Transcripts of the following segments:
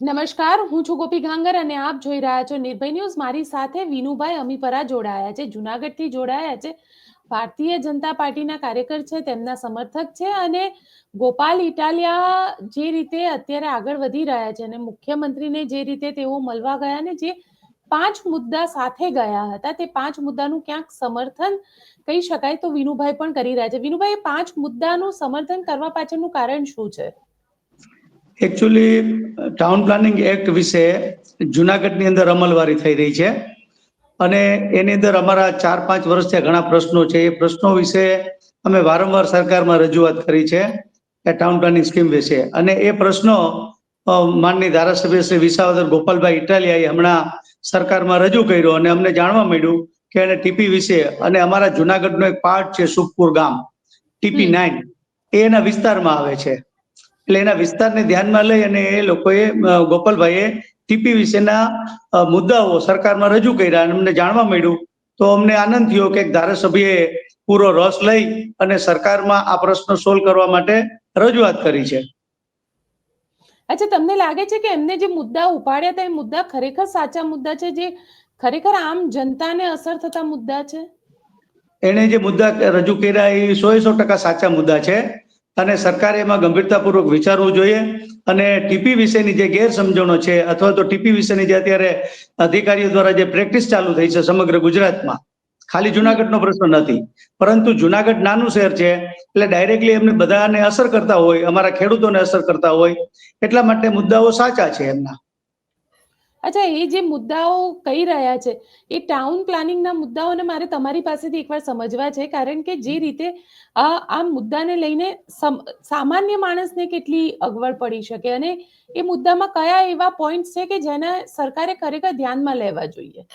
નમસ્કાર, હું છું ગોપી ગાંગર અને આપ જોઈ રહ્યા છો નિર્ભય ન્યૂઝ. મારી સાથે વિનુભાઈ અમીપરા જોડાયા છે, જુનાગઢથી જોડાયા છે. ભારતીય જનતા પાર્ટીના કાર્યકર છે, તેમના સમર્થક છે અને ગોપાલ ઇટાલિયા જે રીતે અત્યારે આગળ વધી રહ્યા છે અને મુખ્યમંત્રીને જે રીતે તેઓ મળવા ગયા ને જે પાંચ મુદ્દા સાથે ગયા હતા, તે પાંચ મુદ્દાનું ક્યાંક સમર્થન કહી શકાય તો વિનુભાઈ પણ કરી રહ્યા છે. વિનુભાઈ પાંચ મુદ્દાનું સમર્થન કરવા પાછળનું કારણ શું છે? એકચ્યુઅલી ટાઉન પ્લાનિંગ એક્ટ વિશે જુનાગઢની અંદર અમલવારી થઈ રહી છે. અને એની અંદર અમારા ચાર પાંચ વર્ષથી ઘણા પ્રશ્નો છે. એ પ્રશ્નો વિશે અમે વારંવાર સરકારમાં રજૂઆત કરી છે એ ટાઉન પ્લાનિંગ સ્કીમ વિશે. અને એ પ્રશ્નો માનની ધારાસભ્ય શ્રી વિસાવદર ગોપાલભાઈ ઇટાલિયાએ હમણાં સરકારમાં રજૂ કર્યો અને અમને જાણવા મળ્યું કે એને ટીપી વિશે અને અમારા જુનાગઢનો એક પાર્ટ છે સુખપુર ગામ ટીપી નાઇન એના વિસ્તારમાં આવે છે. એટલે એના વિસ્તારને ધ્યાનમાં લઈ અને એ લોકોએ ગોપાલભાઈએ ટીપી વિશેના મુદ્દાઓ સરકારમાં રજૂ કર્યા અને અમને જાણવા મળ્યું. તો અમને આનંદ થયો કે એક ધારાસભ્યએ પૂરો રસ લઈ અને સરકારમાં આ પ્રશ્ન સોલ્વ કરવા માટે રજૂઆત કરી છે. અચ્છા તમને લાગે છે કે એમને જે મુદ્દા ઉપાડ્યા હતા એ મુદ્દા ખરેખર સાચા મુદ્દા છે જે ખરેખર આમ જનતાને અસર થતા મુદ્દા છે? એણે જે મુદ્દા રજૂ કર્યા એ સો સો ટકા સાચા મુદ્દા છે. અને સરકારે એમાં ગંભીરતાપૂર્વક વિચારવું જોઈએ. અને ટીપી વિશેની જે ગેરસમજણો છે, અથવા તો ટીપી વિશેની જે અત્યારે અધિકારીઓ દ્વારા જે પ્રેક્ટિસ ચાલુ થઈ છે સમગ્ર ગુજરાતમાં, ખાલી જુનાગઢનો પ્રશ્ન નથી. પરંતુ જુનાગઢ નાનું શહેર છે, એટલે ડાયરેક્ટલી એમને બધાને અસર કરતા હોય, અમારા ખેડૂતોને અસર કરતા હોય, એટલા માટે મુદ્દાઓ સાચા છે એમના. અચ્છા, એ જે મુદ્દાઓ કહી રહ્યા છે, એ ટાઉન પ્લાનિંગના મુદ્દાઓને મારે તમારી પાસેથી એકવાર સમજવા છે, કારણ કે જે રીતે આ મુદ્દાને લઈને સામાન્ય માણસને કેટલી અગવડ પડી શકે અને એ મુદ્દામાં કયા એવા પોઈન્ટ છે કે જેને સરકારે ખરેખર ધ્યાનમાં લેવા જોઈએ?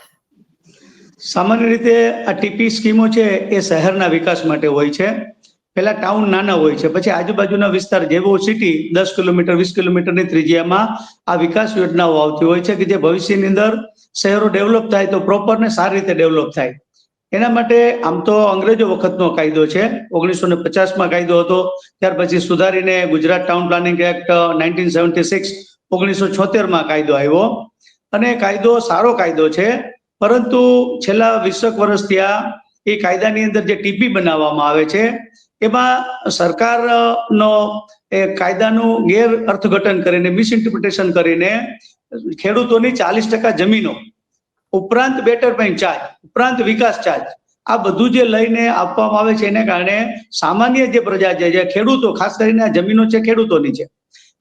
સામાન્ય રીતે આ ટીપી સ્કીમો છે, એ શહેરના વિકાસ માટે હોય છે. પહેલા ટાઉન નાના હોય છે, પછી આજુબાજુના વિસ્તાર જેવો સિટી દસ કિલોમીટર, વીસ કિલોમીટરની ત્રિજ્યામાં આ વિકાસ યોજનાઓ આવતી હોય છે કે જે ભવિષ્યની અંદર શહેરો ડેવલપ થાય તો પ્રોપર ને સારી રીતે ડેવલપ થાય. એના માટે આમ તો અંગ્રેજો વખતનો કાયદો છે ઓગણીસો ને પચાસમાં કાયદો હતો, ત્યાર પછી સુધારીને Gujarat town planning act nineteen seventy six ઓગણીસો છોતેરમાં કાયદો આવ્યો. અને કાયદો સારો કાયદો છે, પરંતુ છેલ્લા વીસક વર્ષ ત્યાં એ કાયદાની અંદર જે ટીપી બનાવવામાં આવે છે એમાં સરકારનો એ કાયદાનું ગેર અર્થઘટન કરીને મિસઇન્ટરપ્રિટેશન કરીને ખેડૂતોની ચાલીસ ટકા જમીનો, ઉપરાંત બેટરમેન્ટ ચાર્જ ઉપરાંત વિકાસ ચાર્જ આ બધું જે લઈને આપવામાં આવે છે એને કારણે સામાન્ય જે પ્રજા છે, જે ખેડૂતો, ખાસ કરીને આ જમીનો છે ખેડૂતોની છે.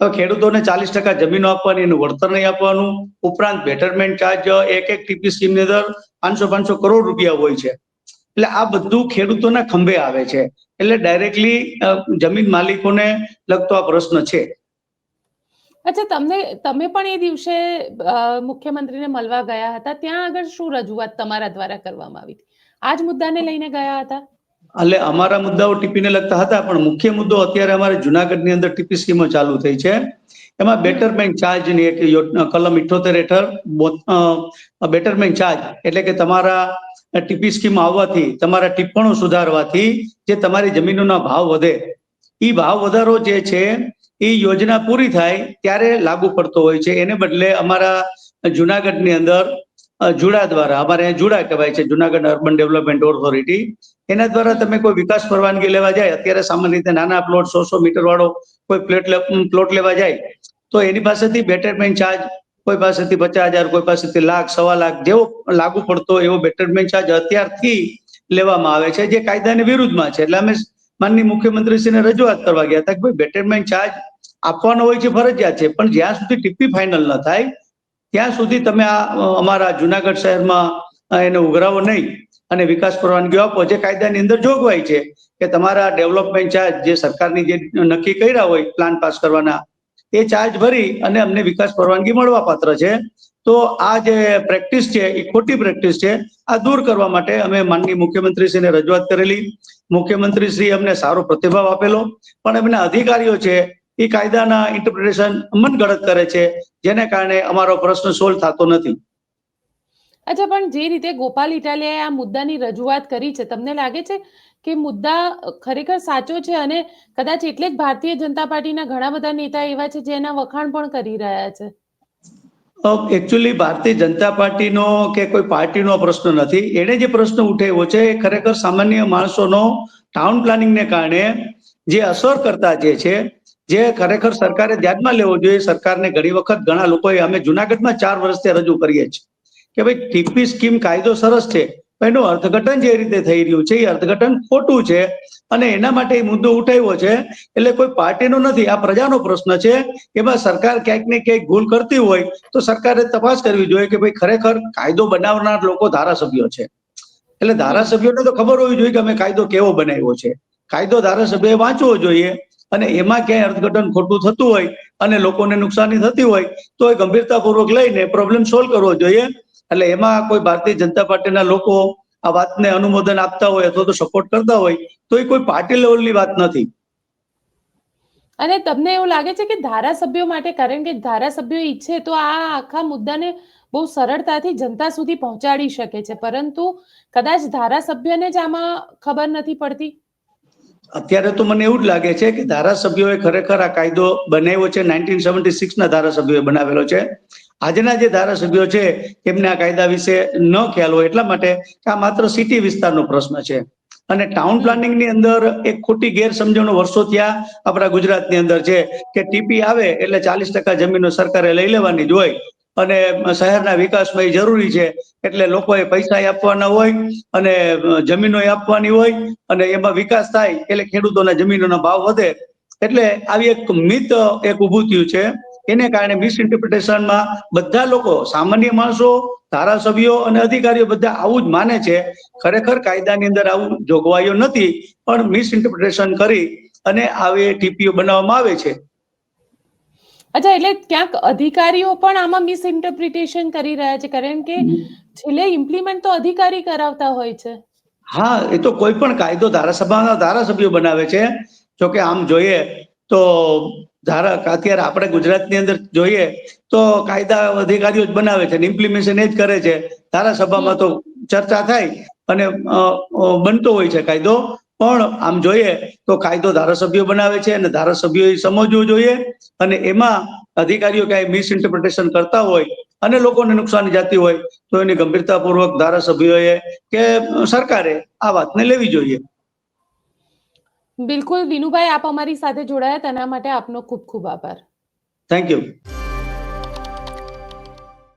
તો ખેડૂતોને ચાલીસ ટકા જમીનો આપવાની, એનું વળતર નહીં આપવાનું, ઉપરાંત બેટરમેન્ટ ચાર્જ એક એક ટીપી સ્કીમની અંદર પાંચસો પાંચસો કરોડ રૂપિયા હોય છે. એટલે આ બધું ખેડૂતોના ખંભે આવે છે. એટલે ડાયરેક્ટલી જમીન માલિકોને લગતો આ પ્રશ્ન છે. અચ્છા તમને તમે પણ એ દિવસે મુખ્યમંત્રીને મળવા ગયા હતા. ત્યાં આગળ શું રજૂઆત તમારા દ્વારા કરવામાં આવી હતી? આ જ મુદ્દાને લઈને ગયા હતા? એટલે અમારા મુદ્દાઓ ટીપીને લગતા હતા પણ મુખ્ય મુદ્દો અત્યારે અમારે જુનાગઢની અંદર ટીપી સ્કીમો ચાલુ થઈ છે. એમાં બેટરમેન્ટ ચાર્જની એક કલમ ઇઠોતેર હેઠળ બેટરમેન્ટ ચાર્જ એટલે કે તમારા ટીપી સ્કીમ આવવાથી, તમારા ટિપ્પણો સુધારવાથી જે તમારી જમીનોના ભાવ વધે. એ ભાવ વધારો જે છે, એ યોજના પૂરી થાય ત્યારે લાગુ પડતો હોય છે. એને બદલે અમારા જુનાગઢની અંદર જુડા દ્વારા, અમારે જુડા કહેવાય છે, જુનાગઢ અર્બન ડેવલપમેન્ટ ઓથોરિટી એના દ્વારા તમે કોઈ વિકાસ પરવાનગી લેવા જાય, અત્યારે સામાન્ય રીતે નાના પ્લોટ, સો સો મીટર વાળો કોઈ પ્લેટ પ્લોટ લેવા જાય, તો એની પાસેથી બેટરમેન્ટ ચાર્જ કોઈ પાસેથી પચાસ હજાર, કોઈ પાસેથી લાખ, સવા લાખ જેવો લાગુ પડતો એવો બેટરમેન્ટ ચાર્જ અત્યારથી લેવામાં આવે છે, જે કાયદાની વિરુદ્ધમાં છે. એટલે અમે માનની મુખ્યમંત્રીશ્રીને રજૂઆત કરવા ગયા હતા કે ભાઈ બેટરમેન્ટ ચાર્જ આપવાનો હોય છે, ફરજિયાત છે, પણ જ્યાં સુધી ટીપી ફાઇનલ ન થાય, ત્યાં સુધી તમે આ અમારા જુનાગઢ શહેરમાં એને ઉઘરાવો નહીં અને વિકાસ પરવાનગીઓ આપો. જે કાયદાની અંદર જોગવાઈ છે કે તમારા ડેવલપમેન્ટ ચાર્જ જે સરકારની જે નક્કી કર્યા હોય પ્લાન પાસ કરવાના એ ચાર્જ ભરી અને અમને વિકાસ પરવાનગી મળવા પાત્ર છે. તો આ જે પ્રેક્ટિસ છે, એ ખોટી પ્રેક્ટિસ છે. આ દૂર કરવા માટે અમે માનનીય મુખ્યમંત્રીશ્રીને રજૂઆત કરેલી. મુખ્યમંત્રીશ્રી અમને સારો પ્રતિભાવ આપેલો. પણ એમના અધિકારીઓ છે, એ કાયદાના ઇન્ટરપ્રિટેશન મનગઢત કરે છે, જેને કારણે અમારો પ્રશ્ન સોલ્વ થતો નથી. અચ્છા, પણ જે રીતે ગોપાલ ઇટાલિયાએ આ મુદ્દાની રજૂઆત કરી છે, તમને લાગે છે કે મુદ્દા ખરેખર સાચો છે અને કદાચ એટલે જ ભારતીય જનતા પાર્ટીના ઘણા બધા નેતા એવા છે જેના વખાણ પણ કરી રહ્યા છે? એકચ્યુઅલી ભારતીય જનતા પાર્ટીનો કે કોઈ પાર્ટીનો પ્રશ્ન નથી. એને જે પ્રશ્ન ઉઠાવ્યો છે એ ખરેખર સામાન્ય માણસોનો ટાઉન પ્લાનિંગને કારણે જે અસર કરતા જે છે, જે ખરેખર સરકારે ધ્યાનમાં લેવો જોઈએ. સરકારને ઘણી વખત ઘણા લોકોએ અમે જુનાગઢમાં ચાર વર્ષથી રજૂ કરીએ છીએ. કે ભાઈ ટીપી સ્કીમ કાયદો સરસ છે એનું અર્થઘટન જે રીતે થઈ રહ્યું છે, એ અર્થઘટન ખોટું છે અને એના માટે એ મુદ્દો ઉઠાવ્યો છે, એટલે કોઈ પાર્ટીનો નથી. આ પ્રજાનો પ્રશ્ન છે, એમાં સરકાર ક્યાંક ને ક્યાંક ભૂલ કરતી હોય, તો સરકારે તપાસ કરવી જોઈએ કે ભાઈ ખરેખર કાયદો બનાવનાર લોકો ધારાસભ્યો છે. એટલે ધારાસભ્યોને તો ખબર હોવી જોઈએ કે અમે કાયદો કેવો બનાવ્યો છે. કાયદો ધારાસભ્યએ વાંચવો જોઈએ અને એમાં ક્યાંય અર્થઘટન ખોટું થતું હોય અને લોકોને નુકસાની થતી હોય, તો એ ગંભીરતાપૂર્વક લઈને પ્રોબ્લેમ સોલ્વ કરવો જોઈએ. એટલે એમાં કોઈ ભારતીય જનતા પાર્ટીના લોકો આ વાતને અનુમોદન આપતા હોય અથવા તો સપોર્ટ કરતા હોય તો એ કોઈ પાર્ટી લેવલની વાત નથી. અને તમને એવું લાગે છે કે ધારાસભ્યો માટે કારણ કે ધારાસભ્યો ઈચ્છે તો આ આખા મુદ્દાને બહુ સરળતાથી જનતા સુધી પહોંચાડી શકે છે. પરંતુ કદાચ ધારાસભ્યને જ આમાં ખબર નથી પડતી? અત્યારે તો મને એવું જ લાગે છે કે ધારાસભ્યોએ ખરેખર આ કાયદો બનાવ્યો છે. નાઇન્ટીન સેવન્ટી સિક્સના ધારાસભ્યોએ બનાવેલો છે. આજના જે ધારાસભ્યો છે, એમને આ કાયદા વિશે ન ખ્યાલ હોય એટલા માટે કે આ માત્ર સિટી વિસ્તારનો પ્રશ્ન છે. અને ટાઉન પ્લાનિંગની અંદર એક ખોટી ગેરસમજણો વર્ષો ત્યાં આપણા ગુજરાતની અંદર છે કે ટીપી આવે એટલે ચાલીસ ટકા જમીનો સરકારે લઈ લેવાની જ હોય. અને શહેરના વિકાસમાં એ જરૂરી છે એટલે લોકોએ પૈસા આપવાના હોય અને જમીનો આપવાની હોય અને એમાં વિકાસ થાય એટલે ખેડૂતોના જમીનોના ભાવ વધે. એટલે આવી એક મિત એક ઊભું થયું છે. એને કારણે મિસઇન્ટરપ્રિટેશનમાં બધા લોકો સામાન્ય માણસો ધારાસભ્યો અને અધિકારીઓ બધા આવું જ માને છે. ખરેખર કાયદાની અંદર આવું જોગવાઈઓ નથી પણ મિસઇન્ટરપ્રિટેશન કરી અને આવી ટીપીઓ બનાવવામાં આવે છે. અચ્છા એટલે ક્યાંક અધિકારીઓ પણ આમાં મિસઇન્ટરપ્રિટેશન કરી રહ્યા છે કારણ કે છેલ્લે ઇમ્પ્લિમેન્ટ તો અધિકારી કરાવતા હોય છે. હા એ તો કોઈ પણ કાયદો ધારાસભાના ધારાસભ્યો બનાવે છે. જો કે આમ જોઈએ તો ધારા અત્યારે આપણે ગુજરાતની અંદર જોઈએ તો કાયદા અધિકારીઓ જ બનાવે છે ઇમ્પ્લિમેશન એ જ કરે છે. ધારાસભામાં તો ચર્ચા થાય અને બનતો હોય છે કાયદો. પણ આમ જોઈએ તો કાયદો ધારાસભ્યો બનાવે છે અને ધારાસભ્યોએ સમજવું જોઈએ અને એમાં અધિકારીઓ ક્યાંય મિસઇન્ટરપ્રિટેશન કરતા હોય અને લોકોને નુકસાન જતી હોય તો એની ગંભીરતાપૂર્વક ધારાસભ્યોએ કે સરકારે આ વાતને લેવી જોઈએ. બિલકુલ વિનુભાઈ આપ અમારી સાથે જોડાયા. તેના માટે આપનો ખૂબ ખૂબ આભાર. Thank you